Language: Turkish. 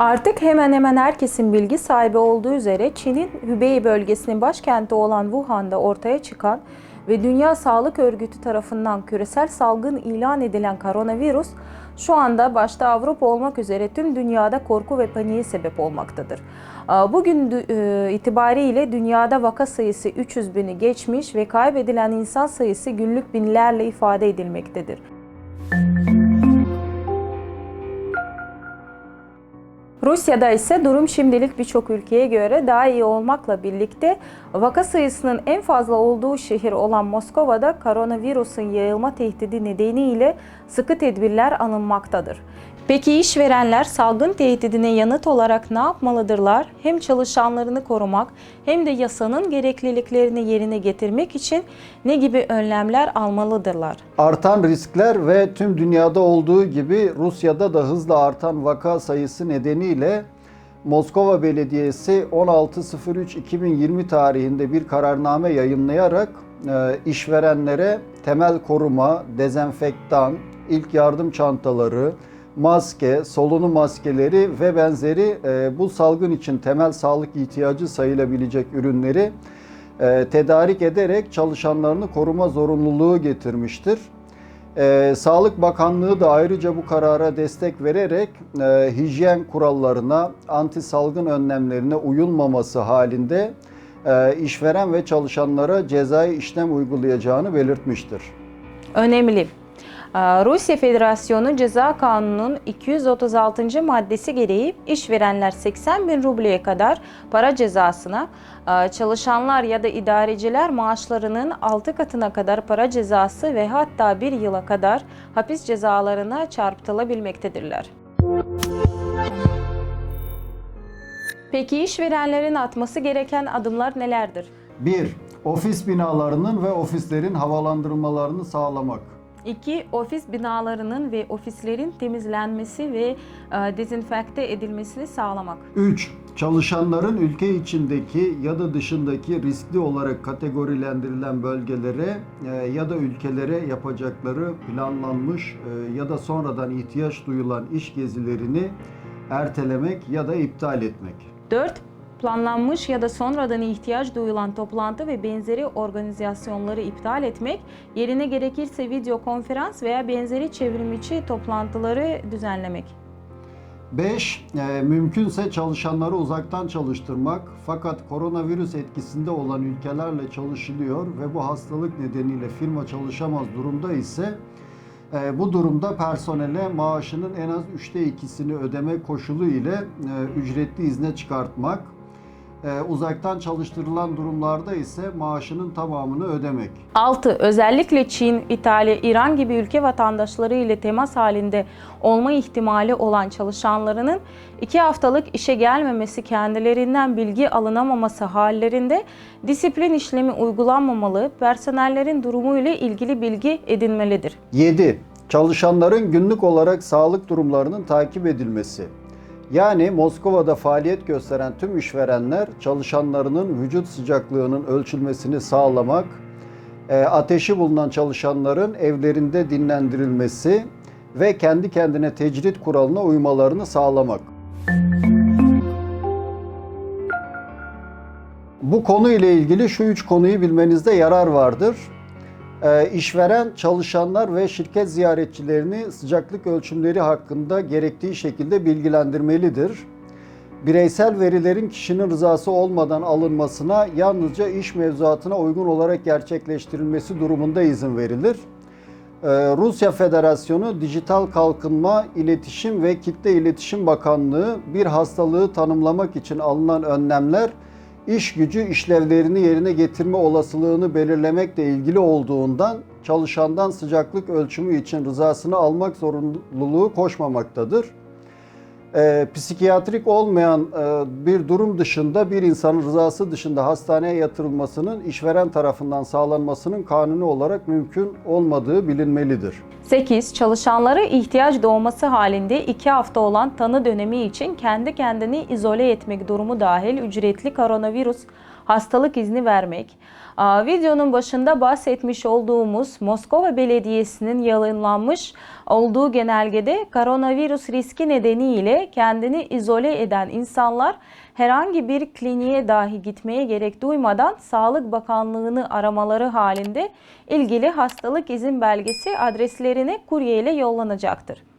Artık hemen hemen herkesin bilgi sahibi olduğu üzere Çin'in Hubei bölgesinin başkenti olan Wuhan'da ortaya çıkan ve Dünya Sağlık Örgütü tarafından küresel salgın ilan edilen koronavirüs şu anda başta Avrupa olmak üzere tüm dünyada korku ve paniğe sebep olmaktadır. Bugün e, itibariyle dünyada vaka sayısı 300 bini geçmiş ve kaybedilen insan sayısı günlük binlerle ifade edilmektedir. Rusya'da ise durum şimdilik birçok ülkeye göre daha iyi olmakla birlikte vaka sayısının en fazla olduğu şehir olan Moskova'da koronavirüsün yayılma tehdidi nedeniyle sıkı tedbirler alınmaktadır. Peki işverenler salgın tehdidine yanıt olarak ne yapmalıdırlar? Hem çalışanlarını korumak hem de yasanın gerekliliklerini yerine getirmek için ne gibi önlemler almalıdırlar? Artan riskler ve tüm dünyada olduğu gibi Rusya'da da hızla artan vaka sayısı nedeniyle Moskova Belediyesi 16.03.2020 tarihinde bir kararname yayınlayarak e, işverenlere temel koruma, dezenfektan, ilk yardım çantaları, maske, solunum maskeleri ve benzeri e, bu salgın için temel sağlık ihtiyacı sayılabilecek ürünleri e, tedarik ederek çalışanlarını koruma zorunluluğu getirmiştir. Ee, Sağlık Bakanlığı da ayrıca bu karara destek vererek e, hijyen kurallarına, anti salgın önlemlerine uyulmaması halinde e, işveren ve çalışanlara cezai işlem uygulayacağını belirtmiştir. Önemli. Aa, Rusya Federasyonu Ceza Kanunu'nun 236. maddesi gereği işverenler 80 bin rubleye kadar para cezasına, aa, çalışanlar ya da idareciler maaşlarının 6 katına kadar para cezası ve hatta 1 yıla kadar hapis cezalarına çarpıtılabilmektedirler. Peki işverenlerin atması gereken adımlar nelerdir? 1. Ofis binalarının ve ofislerin havalandırılmalarını sağlamak. 2. Ofis binalarının ve ofislerin temizlenmesi ve e, dezenfekte edilmesini sağlamak. 3. Çalışanların ülke içindeki ya da dışındaki riskli olarak kategorilendirilen bölgelere e, ya da ülkelere yapacakları planlanmış e, ya da sonradan ihtiyaç duyulan iş gezilerini ertelemek ya da iptal etmek. 4. Planlanmış ya da sonradan ihtiyaç duyulan toplantı ve benzeri organizasyonları iptal etmek, yerine gerekirse video konferans veya benzeri çevrimiçi toplantıları düzenlemek. 5. E, mümkünse çalışanları uzaktan çalıştırmak fakat koronavirüs etkisinde olan ülkelerle çalışılıyor ve bu hastalık nedeniyle firma çalışamaz durumda ise e, bu durumda personele maaşının en az üçte ikisini ödeme koşulu ile e, ücretli izne çıkartmak. E, uzaktan çalıştırılan durumlarda ise maaşının tamamını ödemek. 6. Özellikle Çin, İtalya, İran gibi ülke vatandaşları ile temas halinde olma ihtimali olan çalışanlarının 2 haftalık işe gelmemesi kendilerinden bilgi alınamaması hallerinde disiplin işlemi uygulanmamalı, personellerin durumu ile ilgili bilgi edinmelidir. 7. Çalışanların günlük olarak sağlık durumlarının takip edilmesi. Yani Moskova'da faaliyet gösteren tüm işverenler çalışanlarının vücut sıcaklığının ölçülmesini sağlamak, e, ateşi bulunan çalışanların evlerinde dinlendirilmesi ve kendi kendine tecrit kuralına uymalarını sağlamak. Bu konu ile ilgili şu üç konuyu bilmenizde yarar vardır. Ee, işveren, çalışanlar ve şirket ziyaretçilerini sıcaklık ölçümleri hakkında gerektiği şekilde bilgilendirmelidir. Bireysel verilerin kişinin rızası olmadan alınmasına yalnızca iş mevzuatına uygun olarak gerçekleştirilmesi durumunda izin verilir. Ee, Rusya Federasyonu Dijital Kalkınma, İletişim ve Kitle İletişim Bakanlığı bir hastalığı tanımlamak için alınan önlemler iş gücü işlevlerini yerine getirme olasılığını belirlemekle ilgili olduğundan çalışandan sıcaklık ölçümü için rızasını almak zorunluluğu koşmamaktadır. Ee, psikiyatrik olmayan e, bir durum dışında bir insanın rızası dışında hastaneye yatırılmasının işveren tarafından sağlanmasının kanuni olarak mümkün olmadığı bilinmelidir. 8. Çalışanlara ihtiyaç doğması halinde 2 hafta olan tanı dönemi için kendi kendini izole etmek durumu dahil ücretli koronavirüs hastalık izni vermek. Videonun başında bahsetmiş olduğumuz Moskova Belediyesi'nin yayınlanmış olduğu genelgede koronavirüs riski nedeniyle kendini izole eden insanlar herhangi bir kliniğe dahi gitmeye gerek duymadan Sağlık Bakanlığı'nı aramaları halinde ilgili hastalık izin belgesi adreslerine kurye ile yollanacaktır.